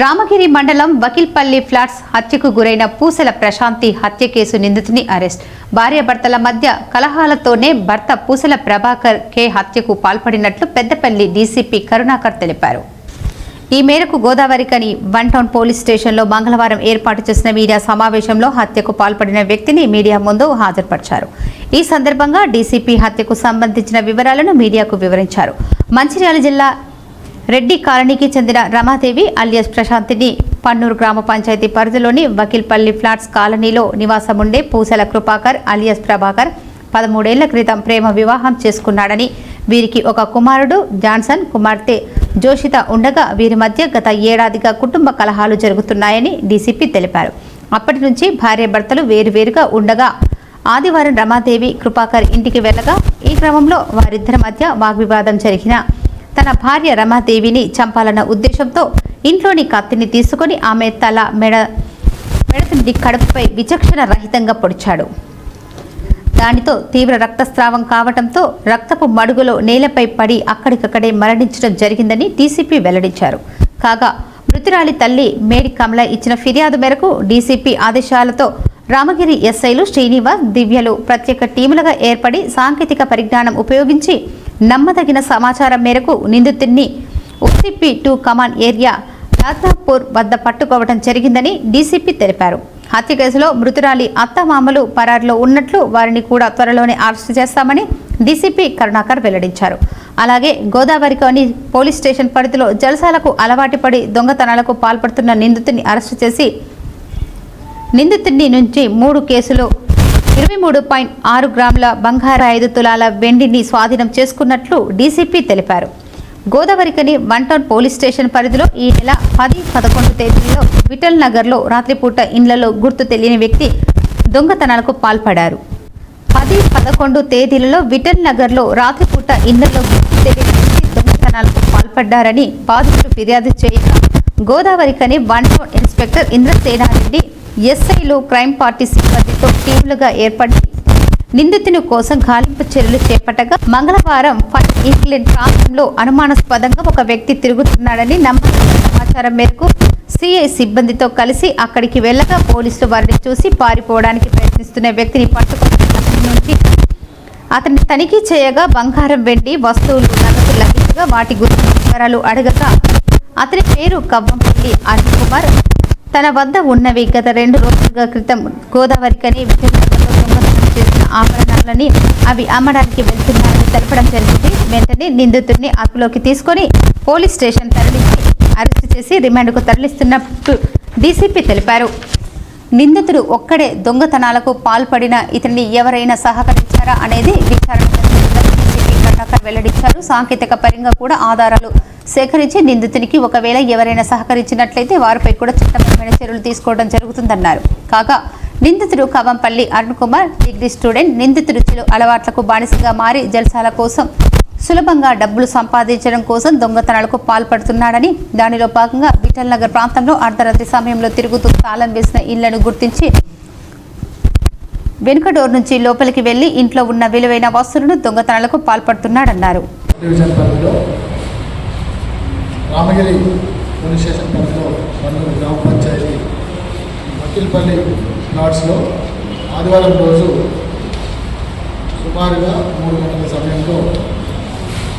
రామగిరి మండలం వకీల్పల్లి ఫ్లాట్స్ హత్యకు గురైన పూసల ప్రశాంతి హత్య కేసు నిందితుని అరెస్ట్. భార్యాభర్తల మధ్య కలహాలతోనే భర్త పూసల ప్రభాకర్ కే హత్యకు పాల్పడినట్లు పెద్దపల్లి డీసీపీ కరుణాకర్ తెలిపారు. ఈ మేరకు గోదావరికని వన్ టౌన్ పోలీస్ స్టేషన్లో మంగళవారం ఏర్పాటు చేసిన మీడియా సమావేశంలో హత్యకు పాల్పడిన వ్యక్తిని మీడియా ముందు హాజరుపరిచారు. ఈ సందర్భంగా డీసీపీ హత్యకు సంబంధించిన వివరాలను మీడియాకు వివరించారు. మంచిర్యాల జిల్లా రెడ్డి కాలనీకి చెందిన రమాదేవి అలియస్ ప్రశాంతిని. పన్నూరు గ్రామ పంచాయతీ పరిధిలోని వకీల్పల్లి ఫ్లాట్స్ కాలనీలో నివాసముండే పూసల కృపాకర్ అలియస్ ప్రభాకర్ పదమూడేళ్ళ క్రితం ప్రేమ వివాహం చేసుకున్నాడని. వీరికి ఒక కుమారుడు జాన్సన్ కుమార్తె జోషిత ఉండగా వీరి మధ్య గత ఏడాదిగా కుటుంబ కలహాలు జరుగుతున్నాయని డీసీపీ తెలిపారు. అప్పటి నుంచి భార్యాభర్తలు వేరువేరుగా ఉండగా ఆదివారం రమాదేవి కృపాకర్ ఇంటికి వెళ్ళగా ఈ క్రమంలో వారిద్దరి మధ్య వాగ్వివాదం జరిగిన తన భార్య రమాదేవిని చంపాలన్న ఉద్దేశంతో ఇంట్లోని కత్తిని తీసుకొని ఆమె తల మెడ మెడతుండి కడుపుపై విచక్షణ రహితంగా పొడిచాడు. దానితో తీవ్ర రక్తస్రావం కావడంతో రక్తపు మడుగులో నేలపై పడి అక్కడికక్కడే మరణించడం జరిగిందని డీసీపీ వెల్లడించారు. కాగా మృతురాలి తల్లి మేడి కమల ఇచ్చిన ఫిర్యాదు మేరకు డీసీపీ ఆదేశాలతో రామగిరి ఎస్ఐలు శ్రీనివాస్ దివ్యలు ప్రత్యేక టీములుగా ఏర్పడి సాంకేతిక పరిజ్ఞానం ఉపయోగించి నమ్మదగిన సమాచారం మేరకు నిందితుడిని OCP two common area Radhapur వద్ద పట్టుకోవడం జరిగిందని డీసీపీ తెలిపారు. హత్య కేసులో మృతురాలి అత్తమామలు పరారులో ఉన్నట్లు వారిని కూడా త్వరలోనే అరెస్టు చేస్తామని డీసీపీ కరుణాకర్ వెల్లడించారు. అలాగే గోదావరిలోని పోలీస్ స్టేషన్ పరిధిలో జలసాలకు అలవాటు పడి దొంగతనాలకు పాల్పడుతున్న నిందితుడిని అరెస్టు చేసి నిందితుడిని నుంచి మూడు కేసులు ఇరవై మూడు పాయింట్ ఆరు గ్రాముల బంగారు ఐదు తులాల వెండిని స్వాధీనం చేసుకున్నట్లు డీసీపీ తెలిపారు. Godavarikhani one town police station పరిధిలో ఈ నెల పది పదకొండు తేదీలో విఠల్ నగర్లో రాత్రిపూట ఇండ్లలో గుర్తు తెలియని వ్యక్తి దొంగతనాలకు పాల్పడారు. పది పదకొండు తేదీలలో విఠల్ నగర్లో రాత్రిపూట ఇండ్లలో గుర్తు తెలియని వ్యక్తి దొంగతనాలకు పాల్పడ్డారని బాధితులు ఫిర్యాదు చేయగా Godavarikhani one town inspector Indrasenareddy ఎస్ఐలు క్రైమ్ పార్టీ సిబ్బందితో టీములుగా ఏర్పడి నిందితుని కోసం గాలింపు చర్యలు చేపట్టగా మంగళవారం ఫైవ్ ఇంగ్లాండ్ ప్రాంతంలో అనుమానాస్పదంగా ఒక వ్యక్తి తిరుగుతున్నాడని నమ్మకమైన సమాచారం మేరకు సిఐ సిబ్బందితో కలిసి అక్కడికి వెళ్ళగా పోలీసులు వారిని చూసి పారిపోవడానికి ప్రయత్నిస్తున్న వ్యక్తిని పట్టుకుని అతని నుంచి అతన్ని తనిఖీ చేయగా బంగారం వెండి వస్తువులు నగదు లభించగా వాటి గురించి వివరాలు అడగగా అతని పేరు కవ్వంపల్లి అరుణ్ కుమార్. తన వద్ద ఉన్నవి గత రెండు రోజులుగా క్రితం గోదావరికని విజయనగరంలో దొంగతనం చేసిన ఆభరణాలని అవి అమ్మడానికి వెళ్తున్నారని తెలపడం జరిగింది. వెంటనే నిందితుడిని అదుపులోకి తీసుకొని పోలీస్ స్టేషన్ తరలించి అరెస్టు చేసి రిమాండ్కు తరలిస్తున్నట్టు డీసీపీ తెలిపారు. నిందితుడు ఒక్కడే దొంగతనాలకు పాల్పడిన ఇతన్ని ఎవరైనా సహకరించారా అనేది విచారణ వెల్లడించారు. సాంకేతిక పరంగా కూడా ఆధారాలు సేకరించి నిందితునికి ఒకవేళ ఎవరైనా సహకరించినట్లయితే వారిపై కూడా చట్టపరమైన చర్యలు తీసుకోవడం జరుగుతుందన్నారు. కాగా నిందితుడు కవంపల్లి అరుణ్ కుమార్ డిగ్రీ స్టూడెంట్ నిందితుడు చెడు అలవాట్లకు బానిసగా మారి జల్సాల కోసం సులభంగా డబ్బులు సంపాదించడం కోసం దొంగతనాలకు పాల్పడుతున్నాడని దానిలో భాగంగా విఠల్ నగర్ ప్రాంతంలో అర్ధరాత్రి సమయంలో తిరుగుతూ తాళం వేసిన ఇళ్ళను గుర్తించి వెనుక డోర్ నుంచి లోపలికి వెళ్ళి ఇంట్లో ఉన్న విలువైన వస్తువులను దొంగతనాలకు పాల్పడుతున్నాడన్నారు. రామగిరి పోలీస్ స్టేషన్ పరిధిలో బంధువులు గ్రామ పంచాయతీ వకీల్పల్లి ప్లాట్స్లో ఆదివారం రోజు సుమారుగా మూడు గంటల సమయంలో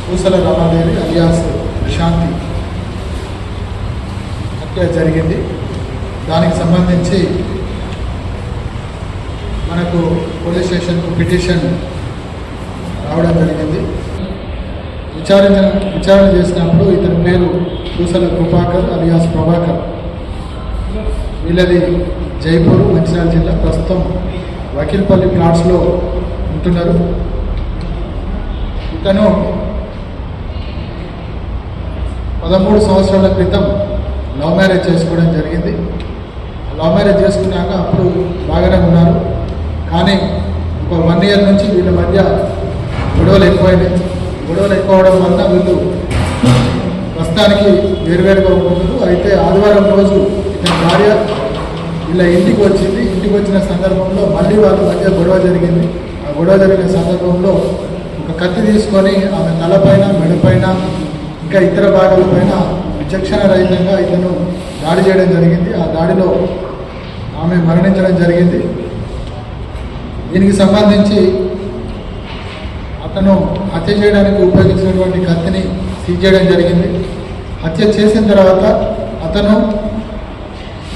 పూసల రామాదేవి అలియాస్ ప్రశాంతి హత్య జరిగింది. దానికి సంబంధించి మనకు పోలీస్ స్టేషన్కు పిటిషన్ రావడం జరిగింది. విచారణ విచారణ చేసినప్పుడు ఇతని పేరు పూసల కృపాకర్ అలియాస్ ప్రభాకర్. వీళ్ళది జైపూర్ మంచిర్యాల జిల్లా. ప్రస్తుతం వకీల్పల్లి ప్లాట్స్లో ఉంటున్నారు. ఇతను పదమూడు సంవత్సరాల క్రితం లవ్ మ్యారేజ్ చేసుకోవడం జరిగింది. లవ్ మ్యారేజ్ చేసుకున్నాక అప్పుడు బాగానే ఉన్నారు. కానీ ఒక వన్ ఇయర్ నుంచి వీళ్ళ మధ్య గొడవలు ఎక్కువైనాయి. గొడవలు ఎక్కువ అవడం వల్ల వీళ్ళు ప్రస్తుతానికి వేరువేరుగా ఉంటున్నారు. అయితే ఆదివారం రోజు ఇతని భార్య ఇలా ఇంటికి వచ్చింది. ఇంటికి వచ్చిన సందర్భంలో మళ్ళీ వాళ్ళ మధ్య గొడవ జరిగింది. ఆ గొడవ జరిగిన సందర్భంలో ఒక కత్తి తీసుకొని ఆమె తలపైన మెడపైన ఇంకా ఇతర భాగాలపైన విచక్షణ రహితంగా ఇతను దాడి చేయడం జరిగింది. ఆ దాడిలో ఆమె మరణించడం జరిగింది. దీనికి సంబంధించి తను హత్య చేయడానికి ఉపయోగించినటువంటి కత్తిని సీజ్ చేయడం జరిగింది. హత్య చేసిన తర్వాత అతను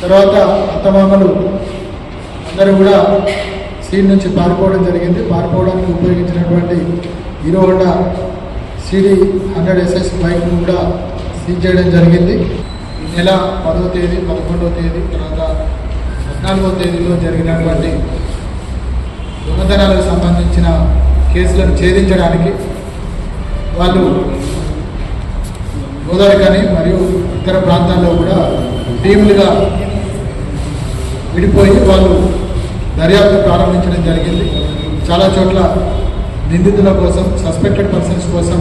తర్వాత అత్తమామలు అందరూ కూడా సీడ్ నుంచి పారిపోవడం జరిగింది. పారిపోవడానికి ఉపయోగించినటువంటి Hero Honda CD hundred SS బైక్ను కూడా సీజ్ చేయడం జరిగింది. ఈ నెల పదవ తేదీ పదకొండవ తేదీ తర్వాత పద్నాలుగవ తేదీలో జరిగినటువంటి దొంగతనాలకు సంబంధించిన కేసులను ఛేదించడానికి వాళ్ళు గోదావరికని మరియు ఇతర ప్రాంతాల్లో కూడా టీములుగా విడిపోయి వాళ్ళు దర్యాప్తు ప్రారంభించడం జరిగింది. చాలా చోట్ల నిందితుల కోసం సస్పెక్టెడ్ పర్సన్స్ కోసం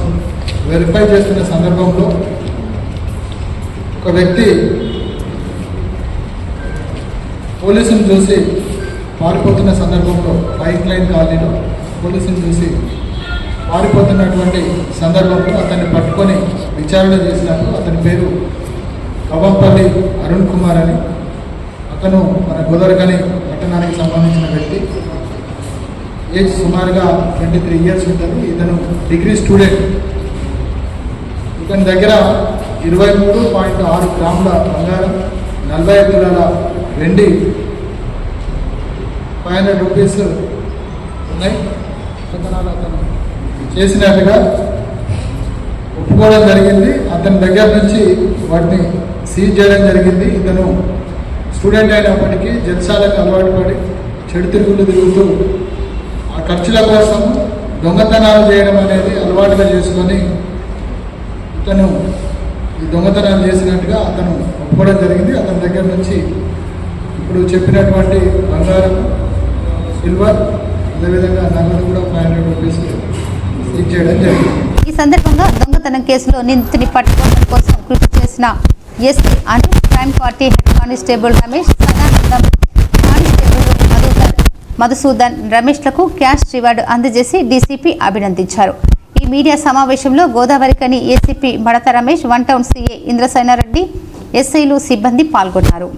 వెరిఫై చేస్తున్న సందర్భంలో ఒక వ్యక్తి పోలీసును చూసి పారిపోతున్న సందర్భంలో పైప్ లైన్ కాలనీలో పోలీసులు చూసి పారిపోతున్నటువంటి సందర్భంలో అతన్ని పట్టుకొని విచారణ చేసినప్పుడు అతని పేరు కవంపల్లి అరుణ్ కుమార్ అని. అతను మన గోదరకని పట్టణానికి సంబంధించిన వ్యక్తి. ఏజ్ సుమారుగా ట్వంటీ త్రీ ఇయర్స్ ఉంటుంది. ఇతను డిగ్రీ స్టూడెంట్. ఇతని దగ్గర ఇరవై మూడు పాయింట్ ఆరు గ్రాముల బంగారం నలభై ఐదు తులాల వెండి ఫైవ్ హండ్రెడ్ రూపీస్ ఉన్నాయి. దొంగతనాలు అతను చేసినట్టుగా ఒప్పుకోవడం జరిగింది. అతని దగ్గర నుంచి వాటిని సీజ్ చేయడం జరిగింది. ఇతను స్టూడెంట్ అయినప్పటికీ జల్సాలకు అలవాటు పడి చెడు తిరుగులు తిరుగుతూ ఆ ఖర్చుల కోసం దొంగతనాలు చేయడం అనేది అలవాటుగా చేసుకొని ఇతను ఈ దొంగతనాలు చేసినట్టుగా అతను ఒప్పుకోవడం జరిగింది. అతని దగ్గర నుంచి ఇప్పుడు చెప్పినటువంటి బంగారం సిల్వర్ అదేవిధంగా నగదు కూడా ఫైవ్ హండ్రెడ్ రూపీస్ చేయడం జరిగింది. ఈ సందర్భంగా దొంగతనం కేసులో నిందితుని పట్టుకోవడం కోసం కృషి చేసిన SP Anil crime party head constable Ramesh Sadanandam constable Madhusudan Madhusudan రమేష్లకు cash reward అందజేసి డీసీపీ అభినందించారు. ఈ మీడియా సమావేశంలో Godavarikhani ACP Madata Ramesh one town CA Indrasainareddy ఎస్ఐలు సిబ్బంది పాల్గొన్నారు.